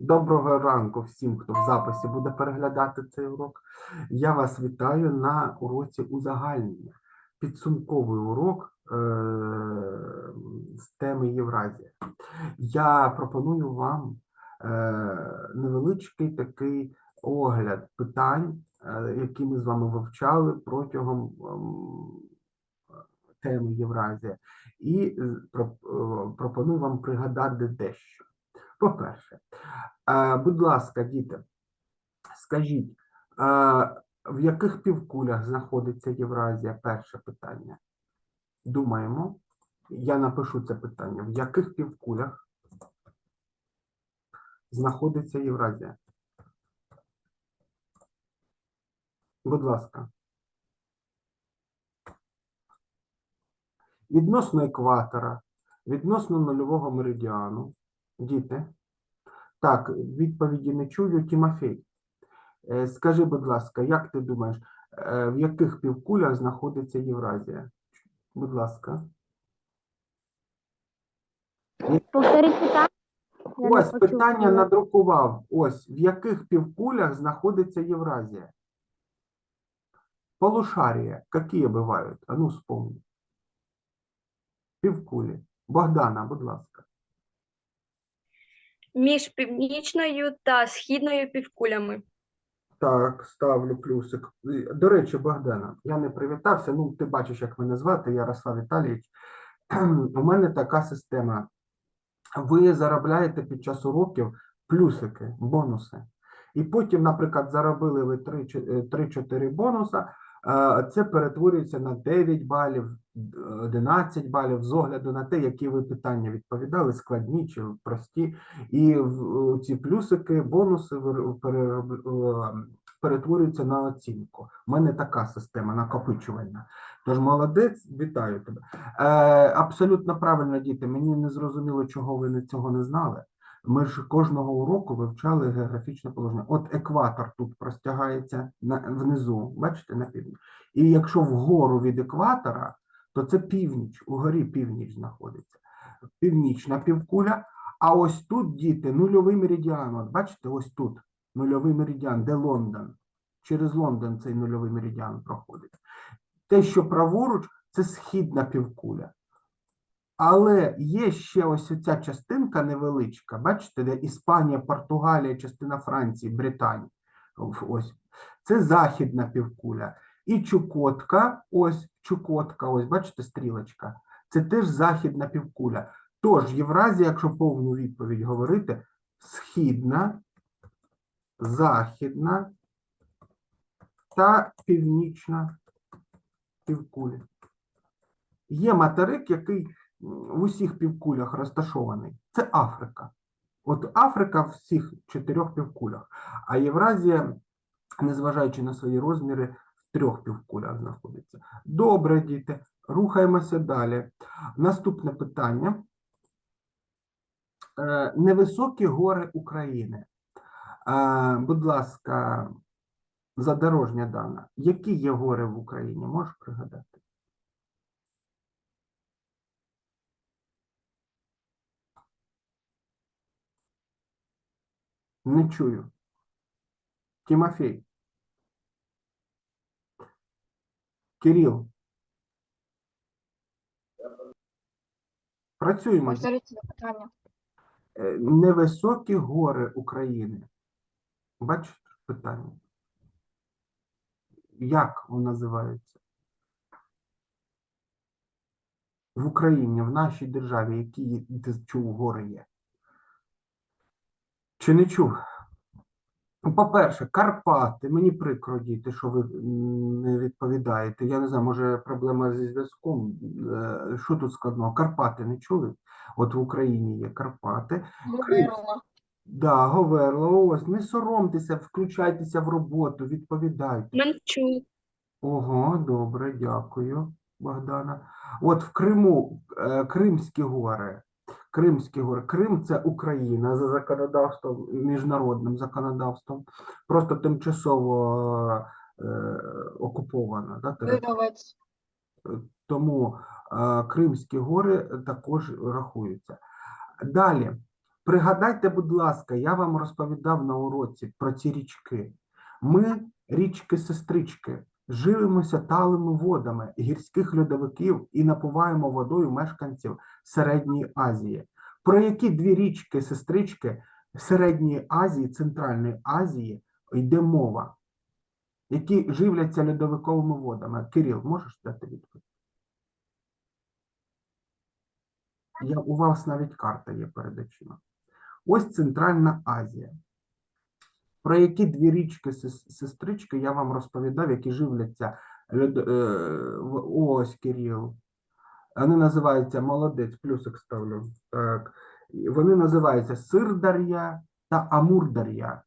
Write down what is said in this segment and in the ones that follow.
Доброго ранку всім, хто в записі буде переглядати цей урок. Я вас вітаю на уроці узагальнення. Підсумковий урок е- з теми Євразія. Я пропоную вам е- невеличкий такий огляд питань, е- які ми з вами вивчали протягом ем, теми Євразія, і е, е, пропоную вам пригадати дещо. По-перше, Будь ласка, діти, скажіть, е, в яких півкулях знаходиться Євразія? Перше питання. Думаємо. Я напишу це питання. В яких півкулях знаходиться Євразія? Будь ласка. Відносно екватора, відносно нульового меридіану. Діти. Так, відповіді не чую. Тімофій, е, скажи, будь ласка, як ти думаєш, е, в яких півкулях знаходиться Євразія? Будь ласка. Повторіть питання. Я Ось питання надрукував. Ось в яких півкулях знаходиться Євразія? Полушарія. Які бувають? А ну, вспомни. Півкулі. Богдана, будь ласка. Між північною та східною півкулями. Так, ставлю плюсик. До речі, Богдана, я не привітався. Ну, ти бачиш, як мене звати, Ярослав Віталійович. У мене така система. Ви заробляєте під час уроків плюсики, бонуси. І потім, наприклад, заробили ви 3-4 бонуса, е, це перетворюється на 9 балів, д- 11 балів з огляду на те, які ви питання відповідали, складні чи прості. І ці плюсики, бонуси перетворюються на оцінку. У мене така система накопичувальна. Тож молодець, вітаю тебе. Е, абсолютно правильно, діти. Мені не зрозуміло, чого ви цього не знали. Ми ж кожного уроку вивчали географічне положення. От екватор тут простягається внизу, бачите, на півдні. І якщо вгору від екватора, то це північ, угорі північ знаходиться. Північна півкуля. А ось тут, діти, нульовий меридіан. От бачите, ось тут нульовий меридіан, де Лондон. Через Лондон цей нульовий меридіан проходить. Те, що праворуч, це східна півкуля. Але є ще ось ця частинка невеличка, бачите, де Іспанія, Португалія, частина Франції, Британія. В- Ось. Це західна півкуля. І Чукотка, ось Чукотка, ось бачите, стрілочка. Це теж західна півкуля. Тож Євразія, якщо повну відповідь говорити, східна, західна та північна півкулі. Є материк, який в усіх півкулях розташований. Це Африка. От Африка в всіх чотирьох півкулях, а Євразія, незважаючи на свої розміри, в трьох півкулях знаходиться. Добре, діти, рухаємося далі. Наступне питання. Е, Невисокі гори України. Е, Будь ласка, задорожня дана. Які є гори в Україні? Можеш пригадати? Не чую. Тимофей. Кирил. Працюємо. Повторіть питання. Е, Невисокі гори України. Бачите питання? Як воно називається? В Україні, в нашій державі, які ти чув гори є? Чи не чув? Ну, По-перше, Карпати. Мені прикро, діти, що ви не відповідаєте. Я не знаю, може проблема зі зв'язком. Е, Що тут складного? Карпати не чули? От в Україні є Карпати. Да, Говерло, ось, не соромтеся, включайтеся в роботу, відповідайте. Манчу, Ого, добре, дякую, Богдана. От в Криму е, Кримські гори. Кримські гори. Крим це Україна за законодавством, міжнародним законодавством, просто тимчасово е, окупована. Да, територія. Тому е, Кримські гори також рахуються. Далі Пригадайте, будь ласка, я вам розповідав на уроці про ці річки. Ми, річки-сестрички, живемося талими водами гірських льодовиків і напуваємо водою мешканців Середньої Азії. Про які дві річки-сестрички Середньої Азії, Центральної Азії йде мова, які живляться льодовиковими водами? Кирил, можеш дати відповідь? Я, у вас навіть карта є перед очима. Ось Центральна Азія. Про які дві річки сестрички я вам розповідав, які живляться е, в- ось Кирил. Вони називаються молодець, плюсик ставлю. Так. Вони називаються Сирдар'я та Амурдар'я.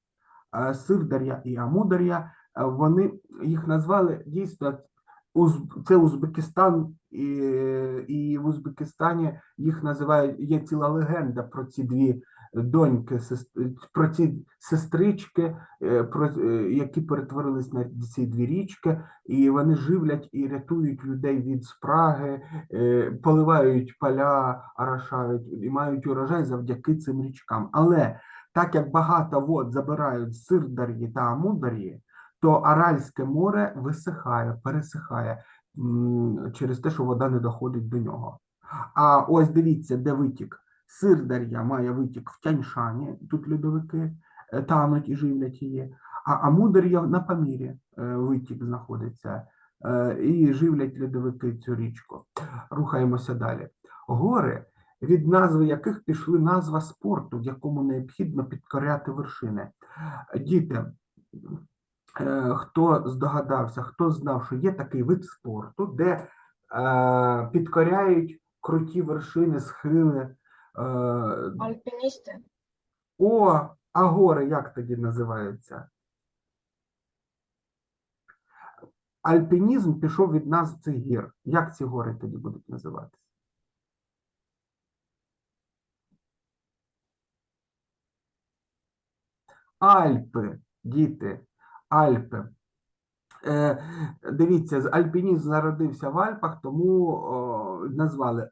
Сирдар'я і Амудар'я. е, Вони їх назвали дійсно. Це Узбекистан, і, і в Узбекистані їх називають. Є ціла легенда про ці дві доньки, про ці сестрички, е, про, е, які перетворились на ці дві річки, і вони живлять і рятують людей від спраги, е, поливають поля, орошають і мають урожай завдяки цим річкам. Але так як багато вод забирають з Сирдар'ї та Амудар'ї, то Аральське море висихає, пересихає через те, що вода не доходить до нього. А ось дивіться, де витік. Сирдар'я має витік в Тяньшані, тут льодовики е, тануть і живлять її, а Амудар'я на Памірі е, витік знаходиться е, і живлять льодовики цю річку. Рухаємося далі. Гори, від назви яких пішли назва спорту, в якому необхідно підкоряти вершини. Діти, хто здогадався, хто знав, що є такий вид спорту, де підкоряють круті вершини, схили. Е, Альпіністи. о, а гори як тоді називаються? Альпінізм пішов від назв цих гір. Як ці гори тоді будуть називатися? Альпи, діти, Альпи. Е, дивіться, альпінізм зародився в Альпах, тому о, назвали е,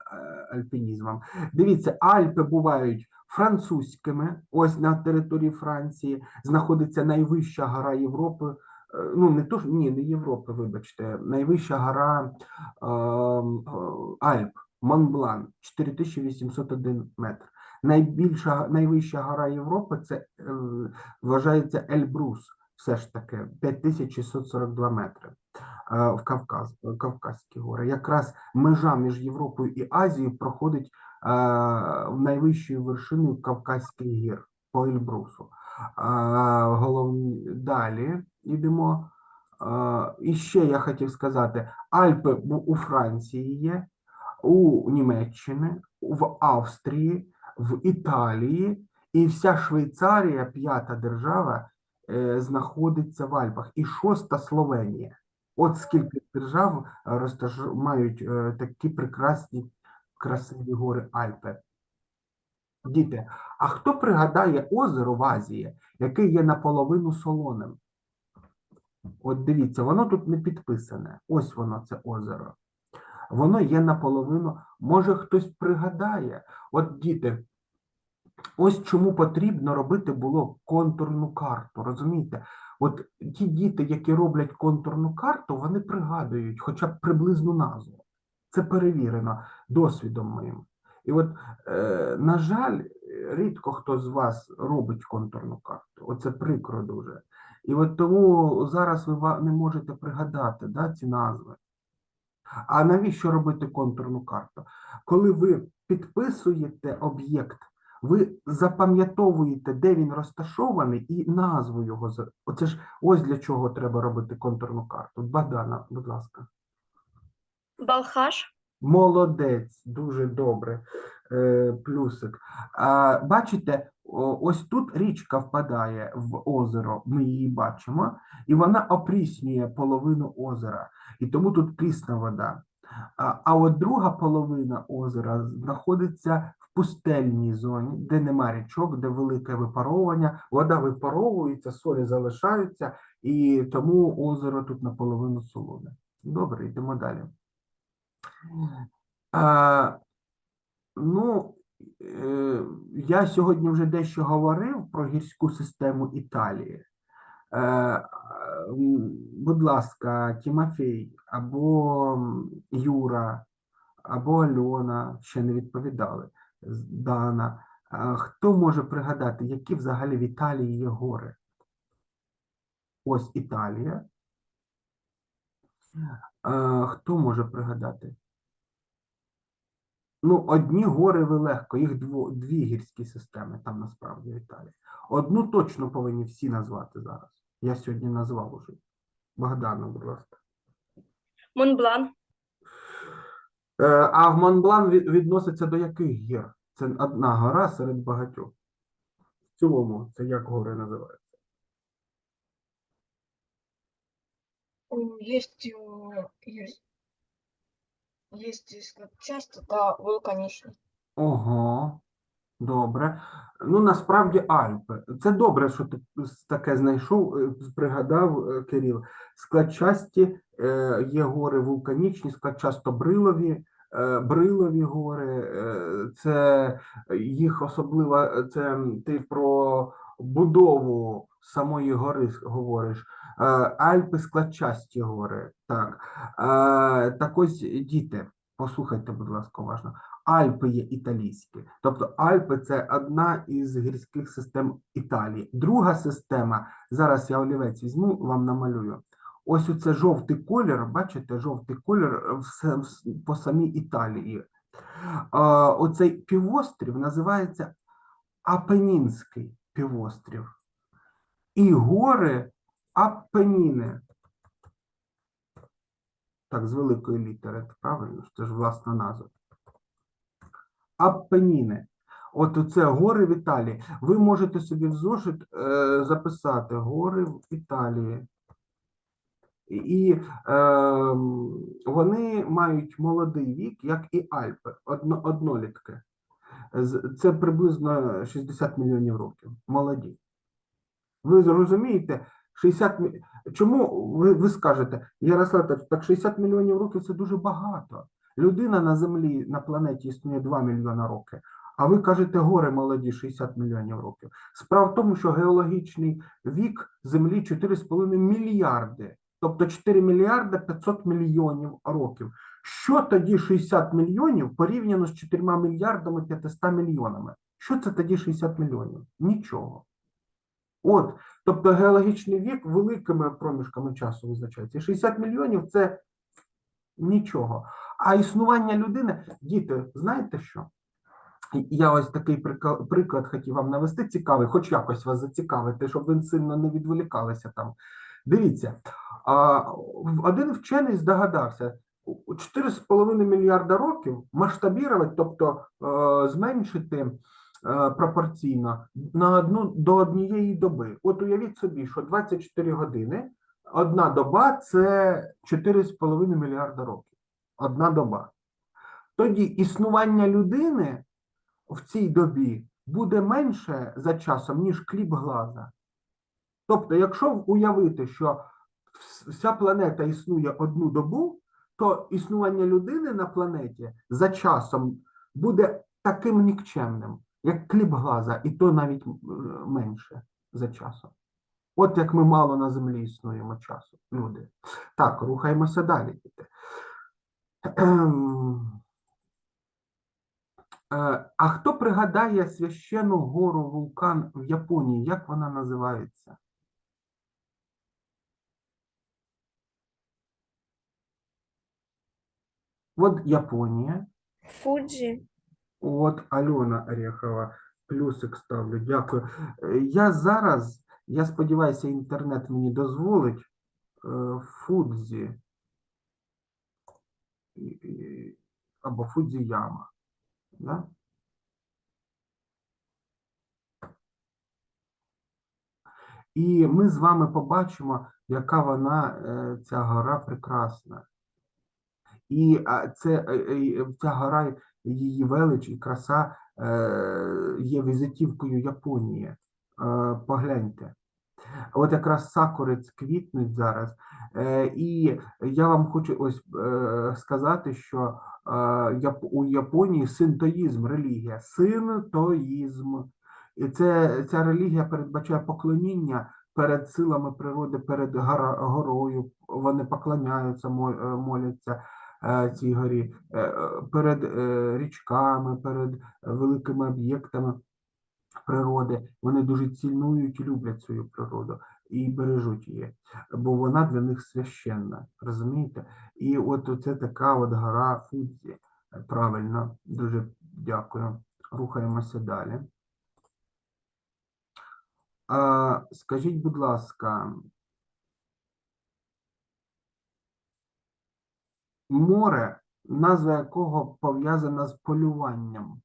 альпінізмом. Дивіться, Альпи бувають французькими. Ось на території Франції знаходиться найвища гора Європи. е, Ну, не то ні, не Європи, вибачте, найвища гора е, е, Альп, Монблан, 4801 метр. Найбільша, найвища гора Європи це е, вважається Ельбрус, все ж таки 5642 метри е, в Кавказ, в Кавказькі гори. Якраз межа між Європою і Азією проходить е, найвищою вершиною Кавказьких гір по Ельбрусу. Головні, далі йдемо. І ще я хотів сказати: Альпи у Франції є, у Німеччини, в Австрії, в Італії, і вся Швейцарія, п'ята держава, е, знаходиться в Альпах, і шоста Словенія. От скільки держав е, розташ... мають е, такі прекрасні красиві гори Альпи. Діти, а хто пригадає озеро в Азії, яке є наполовину солоним? От дивіться, воно тут не підписане. Ось воно, це озеро. Воно є наполовину. Може, хтось пригадає. От діти, ось чому потрібно робити було контурну карту. Розумієте? От ті діти, які роблять контурну карту, вони пригадують хоча б приблизну назву. Це перевірено досвідом моїм. І от, е, на жаль, рідко хто з вас робить контурну карту. Оце прикро дуже. І от тому зараз ви не можете пригадати да, ці назви. А навіщо робити контурну карту? Коли ви підписуєте об'єкт, ви запам'ятовуєте, де він розташований, і назву його. Оце ж ось для чого треба робити контурну карту. Богдана, будь ласка. Балхаш. Молодець, дуже добре. Е, плюсик. А, бачите, ось тут річка впадає в озеро, ми її бачимо, і вона опріснює половину озера, і тому тут прісна вода. А, а от друга половина озера знаходиться пустельній зоні, де нема річок, де велике випаровування, вода випаровується, солі залишаються, і тому озеро тут наполовину солоне. Добре, йдемо далі. А, ну, Е, Я сьогодні вже дещо говорив про гірську систему Італії. Е, Будь ласка, Тімофій або Юра, або Альона ще не відповідали. Дана. Хто може пригадати, які взагалі в Італії є гори? Ось Італія. Хто може пригадати? Ну, одні гори ви легко, їх дво, дві гірські системи там насправді в Італії. Одну точно повинні всі назвати зараз. Я сьогодні назвав уже. Богдана, будь ласка. Монблан, а в Монблан відноситься до яких гір? Це одна гора серед багатьох. В цілому, це як гори називаються? М, Есть, есть, есть э, часто, та вулканічні. Ого, добре. Ну, насправді Альпи. Це добре, що ти таке знайшов, е, пригадав е, Кирил. Складчасті е, є гори вулканічні, складчасто брилові, брилові гори. Це їх особлива, це ти про будову самої гори говориш. Альпи складчасті гори. Так. Так ось діти, послухайте, будь ласка, уважно. Альпи є італійські. Тобто Альпи це одна із гірських систем Італії. Друга система, зараз я олівець візьму, вам намалюю. Ось оце жовтий колір, бачите, жовтий колір по самій Італії. Оцей півострів називається Апенінський півострів. І гори Апеніни. Так, з великої літери, правильно? Це ж власна назва. Апеніни. От оце гори в Італії. Ви можете собі в зошит е, записати гори в Італії. І е, вони мають молодий вік, як і Альпи, одно, однолітки. Це приблизно 60 мільйонів років. Молоді. Ви зрозумієте, 60 мі- Чому ви, ви скажете, Ярослав, так 60 мільйонів років це дуже багато. Людина на землі на планеті існує 2 мільйона років. А ви кажете, гори молоді 60 мільйонів років. Справа в тому, що геологічний вік Землі 4,5 мільярди, тобто 4 мільярди 500 мільйонів років. Що тоді 60 мільйонів порівняно з 4 мільярдами 500 мільйонами? Що це тоді 60 мільйонів? Нічого. От, тобто геологічний вік великими проміжками часу визначається. 60 мільйонів це нічого. А існування людини, діти, знаєте що? Я ось такий приклад хотів вам навести цікавий, хоч якось вас зацікавити, щоб ви сильно не відволікалися там. Дивіться, один вчений здогадався, 4,5 мільярда років масштабірувати, тобто е, зменшити е, пропорційно на одну до однієї доби. От уявіть собі, що 24 години, одна доба це 4,5 мільярда років. Одна доба. Тоді існування людини в цій добі буде менше за часом, ніж кліп глаза. Тобто, якщо уявити, що вся планета існує одну добу, то існування людини на планеті за часом буде таким нікчемним, як кліп глаза, і то навіть е, менше за часом. От як ми мало на землі існуємо часу, люди. Так, рухаємося далі. Е, А хто пригадає священну гору вулкан в Японії? Як вона називається? От Японія. Фуджі, От Альона Орехова. Плюсик ставлю. Дякую. Е, Я зараз, я сподіваюся, інтернет мені дозволить. е, Фудзі. Або Фудзіяма. Да? І ми з вами побачимо, яка вона, е, ця гора прекрасна. І це, е, е, ця гора, її велич і краса є візитівкою Японії. Погляньте. От якраз сакури квітнуть зараз. Е, І я вам хочу ось е, сказати, що е, у Японії синтоїзм релігія. Синтоїзм. І це, ця релігія передбачає поклоніння перед силами природи, перед горою. Вони поклоняються, моляться цій горі, перед річками, перед великими об'єктами природи. Вони дуже цінують і люблять свою природу і бережуть її, бо вона для них священна. Розумієте? І от це така от гора Фудзі. Правильно, дуже дякую. Рухаємося далі. А, скажіть, будь ласка, море, назва якого пов'язана з полюванням.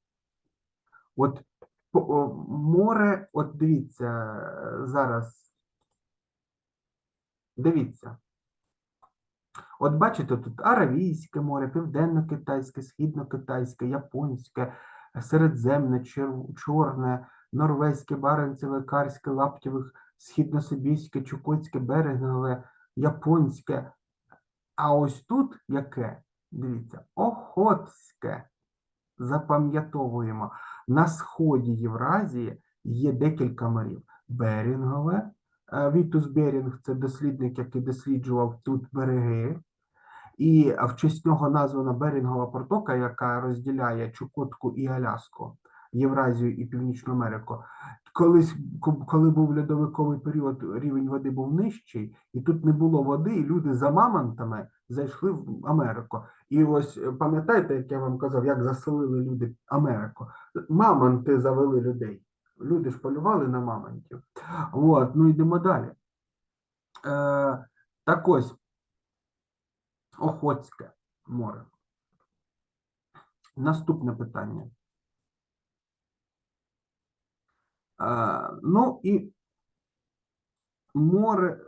От море, от дивіться е, зараз. Дивіться. От бачите, тут Аравійське море, Південно-Китайське, Східно-Китайське, Японське, Середземне, Чорне, Норвезьке, Баренцеве, Карське, Лаптєвих, Східно-Сибірське, Чукотське, Берегове, Японське. А ось тут яке? Дивіться, Охотське. Запам'ятовуємо. На сході Євразії є декілька морів. Берінгове. е, Вітус Берінг це дослідник, який досліджував тут береги. І е, в честь нього названа Берінгова протока, яка розділяє Чукотку і Аляску, Євразію і Північну Америку. Колись, коли був льодовиковий період, рівень води був нижчий, і тут не було води, і люди за мамонтами зайшли в Америку. І ось е, пам'ятаєте, як я вам казав, як заселили люди Америку? Мамонти завели людей. Люди ж полювали на мамонтів. От, ну йдемо далі. Е, так ось, Охотське море. Наступне питання. Е, ну і море,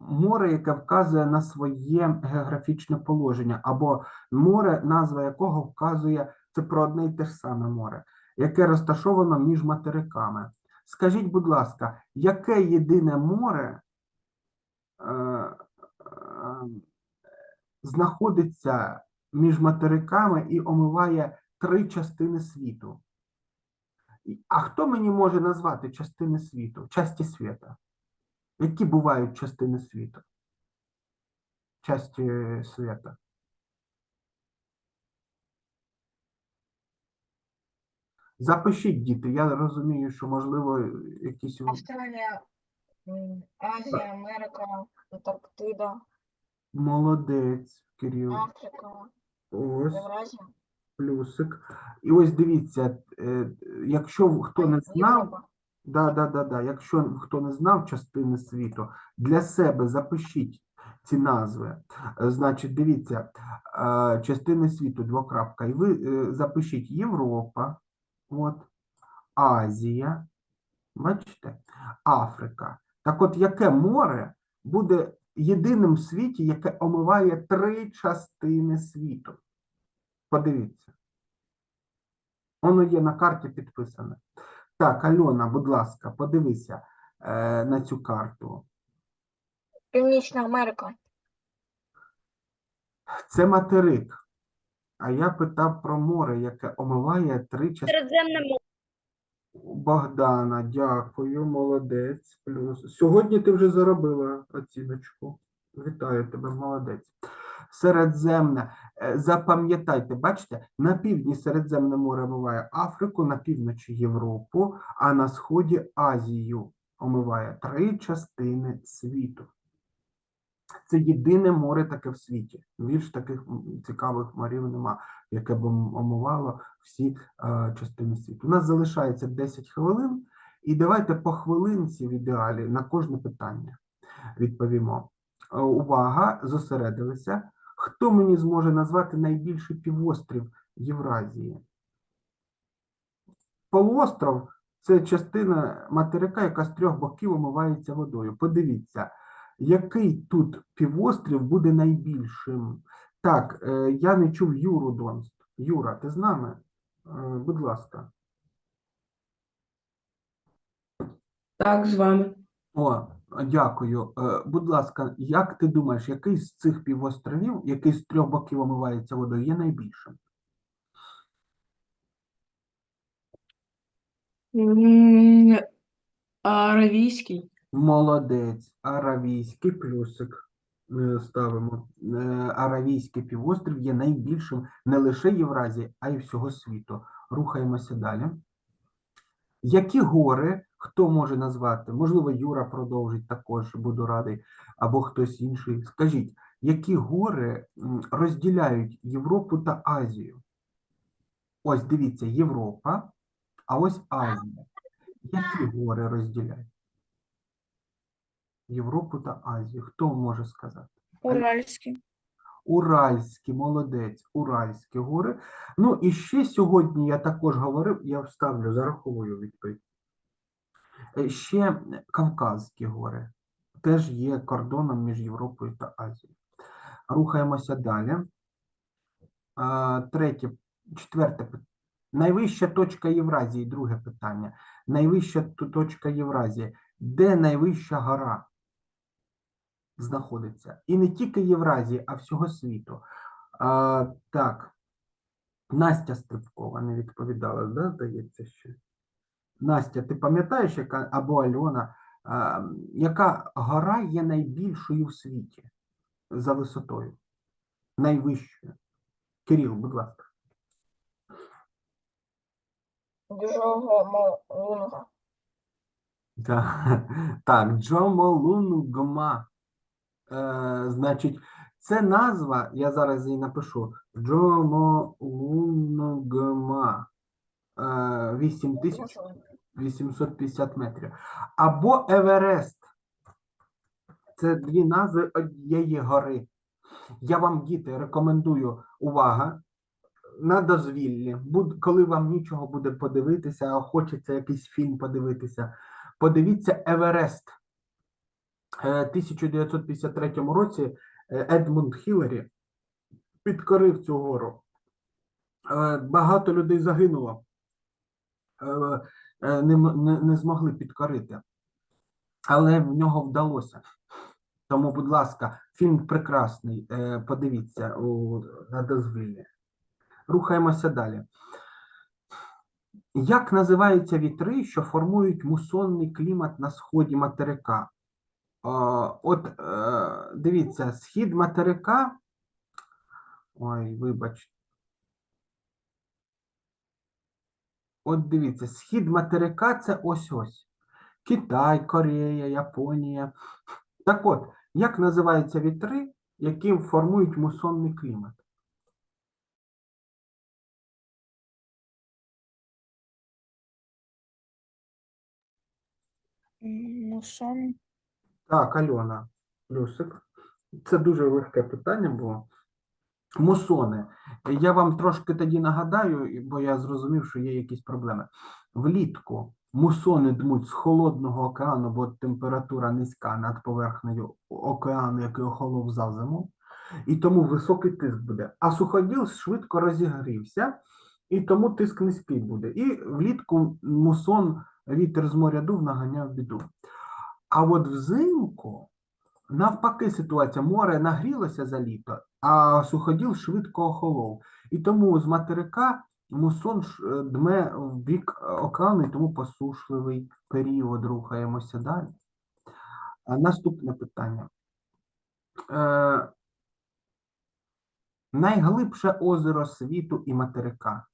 море, яке вказує на своє географічне положення, або море, назва якого вказує це про одне й те ж саме море, яке розташовано між материками. Скажіть, будь ласка, яке єдине море е, е, знаходиться між материками і омиває три частини світу? А хто мені може назвати частини світу, часті світа? Які бувають частини світу? Часті світа. Запишіть, діти. Я розумію, що можливо якісь м, Азия, Америка, Антарктида, молодець, Кирил. Африка, Ось плюсик. І ось дивіться, е, якщо хто не знав. Да, да, да, да. Якщо хто не знав частини світу, для себе запишіть ці назви. Е, Значить, дивіться, е, частини світу, двокрапка, і ви е, запишіть Європа, от, Азія, бачите, Африка. Так от, яке море буде єдиним в світі, яке омиває три частини світу? Подивіться. Воно є на карті підписане. Так, Альона, будь ласка, подивися е, на цю карту. Північна Америка. Це материк. А я питав про море, яке омиває три частини. Середземне море. Богдана, дякую, молодець. Плюс. Сьогодні ти вже заробила оціночку. Вітаю тебе, молодець. Середземне. Е, Запам'ятайте, бачите, на півдні Середземне море омиває Африку, на півночі Європу, а на сході Азію омиває три частини світу. Це єдине море таке в світі. Більш таких цікавих морів нема, яке б омивало всі е, частини світу. У нас залишається 10 хвилин, і давайте по хвилинці в ідеалі на кожне питання відповімо. Е, Увага, зосередилися. Хто мені зможе назвати найбільший півострів Євразії? Полуостров це частина материка, яка з трьох боків омивається водою. Подивіться, який тут півострів буде найбільшим. Так, е, я не чув Юру Донст. Юра, ти з нами? Е, Будь ласка. Так, з вами. О, дякую. Е, Будь ласка, як ти думаєш, який з цих півостровів, який з трьох боків омивається водою, є найбільшим? М, Аравійський. Молодець. Аравійський плюсик е, ставимо. Е, Аравійський півострів є найбільшим не лише Євразії, а й всього світу. Рухаємося далі. Які гори, хто може назвати? Можливо, Юра продовжить також, буду радий, або хтось інший. Скажіть, які гори розділяють Європу та Азію? Ось дивіться, Європа, а ось Азія. Які гори розділяють? Європу та Азію. Хто може сказати? Уральський. Уральські, молодець, Уральські гори. Ну і ще сьогодні я також говорив, я вставлю, зараховую відповідь. Е, Ще Кавказькі гори теж є кордоном між Європою та Азією. Рухаємося далі. Третє, четверте питання. Найвища точка Євразії, друге питання. Найвища точка Євразії. Де найвища гора знаходиться? І не тільки Євразії, а всього світу. А, так. Настя Стрибкова не відповідала, да, здається, ще. Настя, ти пам'ятаєш, яка або Альона, а, яка гора є найбільшою в світі за висотою? Найвищою? Кирил, будь ласка. Джомолунга. Так, так, Джомолунгма. Е, значить, це назва, я зараз її напишу. Джомолунгма. Е, 8850 метрів. Або Еверест. Це дві назви однієї гори. Я вам, діти, рекомендую увага на дозвіллі. Коли вам нічого буде подивитися, а хочеться якийсь фільм подивитися, подивіться Еверест. Е, 1953 році е, Едмунд Хіларі підкорив цю гору. Е, Багато людей загинуло, Е, е, не, не, не змогли підкорити, але в нього вдалося. Тому, будь ласка, фільм прекрасний. е, Подивіться у, на дозвіллі. Рухаємося далі. Як називаються вітри, що формують мусонний клімат на сході материка? Е, От е, дивіться, схід материка. Ой, вибач. От дивіться, схід материка це ось ось. Китай, Корея, Японія. Так от, як називаються вітри, які формують мусонний клімат? Мусон. Так, Альона, плюсик. Це дуже легке питання було. Мусони. Я вам трошки тоді нагадаю, бо я зрозумів, що є якісь проблеми. Влітку мусони дмуть з холодного океану, бо температура низька над поверхнею океану, який охолов за зиму, і тому високий тиск буде. А суходіл швидко розігрівся, і тому тиск низький буде. І влітку мусон вітер з моря дув наганяв біду. А от взимку навпаки ситуація, море нагрілося за літо, а суходіл швидко охолов. І тому з материка мусон е, дме в бік океану, і тому посушливий період. Рухаємося далі. Наступне питання. Е, найглибше озеро світу і материка.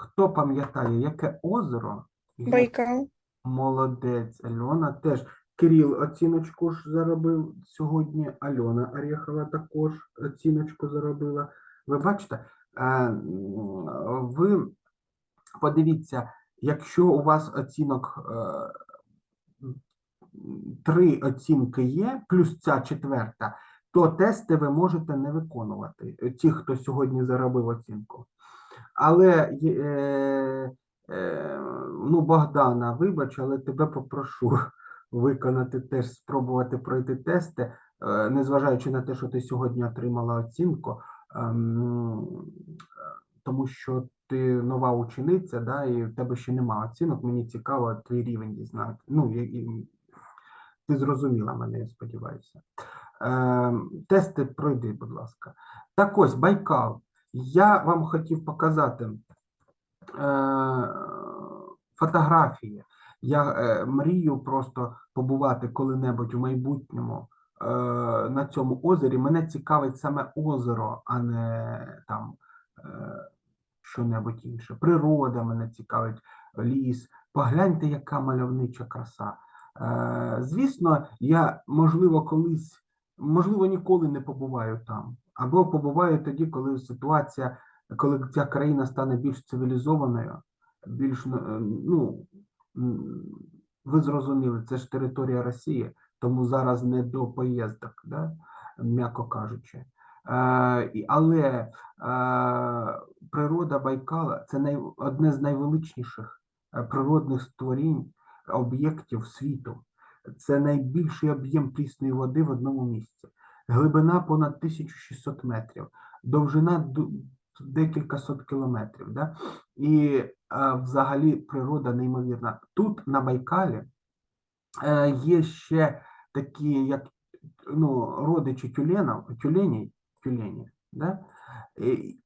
Хто пам'ятає, яке озеро? Байкал. Молодець, Альона теж. Кирил оціночку ж заробив сьогодні. Альона Орєхова також оціночку заробила. Ви бачите, е, ви подивіться, якщо у вас оцінок е, три оцінки є, плюс ця четверта, то тести ви можете не виконувати. Ті, хто сьогодні заробив оцінку. Але е, е, ну, Богдана, вибач, але тебе попрошу виконати теж, спробувати пройти тести, е, незважаючи на те, що ти сьогодні отримала оцінку. е, тому що ти нова учениця, да, і в тебе ще немає оцінок. Мені цікаво твій рівень дізнати. Ну, і, і, ти зрозуміла мене, я сподіваюся. Е, тести пройди, будь ласка. Так ось, Байкал. Я вам хотів показати е, фотографії. Я е, мрію просто побувати коли-небудь у майбутньому е, на цьому озері. Мене цікавить саме озеро, а не там що-небудь інше. Природа мене цікавить, ліс. Погляньте, яка мальовнича краса. Звісно, я, можливо, колись, можливо, ніколи не побуваю там. Або побуваю тоді, коли ситуація, коли ця країна стане більш цивілізованою, більш, е, ну, ви зрозуміли, це ж територія Росії, тому зараз не до поїздок, да? м'яко кажучи. Е, але е, природа Байкала це най, одне з найвеличніших природних створінь, об'єктів світу. Це найбільший об'єм прісної води в одному місці. Глибина понад 1600 метрів, довжина ду- декілька сот кілометрів. Да? І е, взагалі природа неймовірна. Тут на Байкалі е, є ще такі, як ну, родичі тюленів, тюленів, тюленів, да?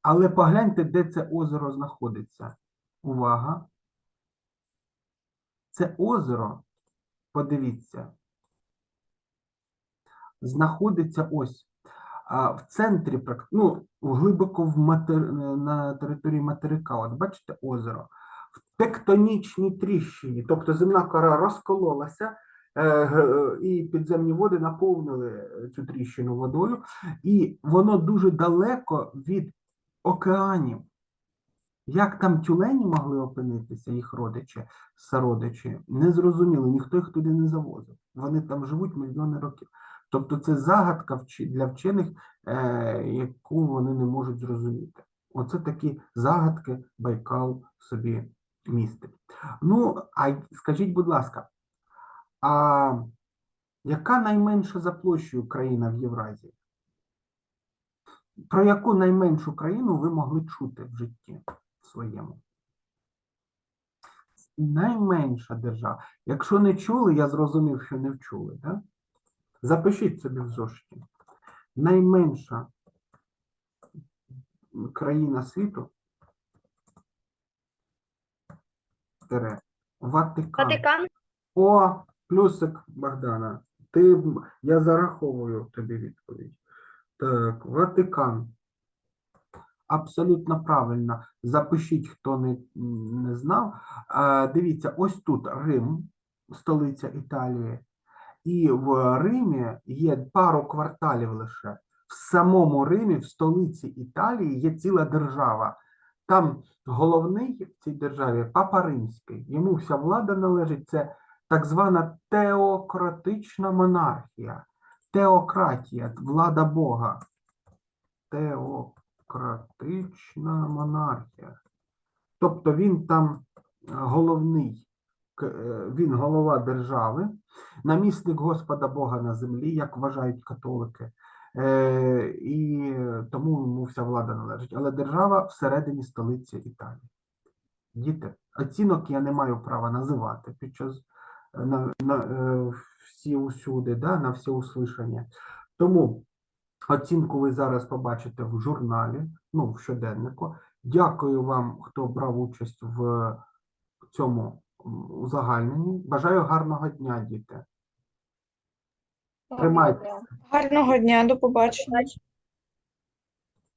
Але погляньте, де це озеро знаходиться. Увага. Це озеро, подивіться, знаходиться ось в центрі, ну, глибоко в матер... на території материка. От бачите озеро, в тектонічній тріщині, тобто земна кора розкололася, е, і підземні води наповнили цю тріщину водою, і воно дуже далеко від океанів. Як там тюлені могли опинитися, їх родичі, сородичі, не зрозуміло, ніхто їх туди не завозив. Вони там живуть мільйони років. Тобто це загадка для вчених, е, яку вони не можуть зрозуміти. Оце такі загадки Байкал собі містить. Ну, а скажіть, будь ласка, а яка найменша за площею країна в Євразії? Про яку найменшу країну ви могли чути в житті своєму? Найменша держава. Якщо не чули, я зрозумів, що не вчули. Да? Запишіть собі в зошиті. Найменша країна світу тире, Ватикан. Ватикан. О, плюсик Богдана. Ти, я зараховую тобі відповідь. Так, Ватикан. Абсолютно правильно. Запишіть, хто не, не знав. А, дивіться, ось тут Рим, столиця Італії. І в Римі є пару кварталів лише. В самому Римі, в столиці Італії, є ціла держава. Там головний в цій державі папа римський. Йому вся влада належить. Це так звана теократична монархія, теократія, влада Бога. Теократична монархія. Тобто він там е, головний, він голова держави, намісник Господа Бога на землі, як вважають католики. Е, і тому йому вся влада належить. Але держава всередині столиці Італії. Діти, оцінок я не маю права називати під час е, на, на е, всі усюди, да, на всі услышання. Тому оцінку ви зараз побачите в журналі, ну, в щоденнику. Дякую вам, хто брав участь в цьому м, узагальненні. Бажаю гарного дня, діти. Тримайтеся. Гарного дня, до побачення.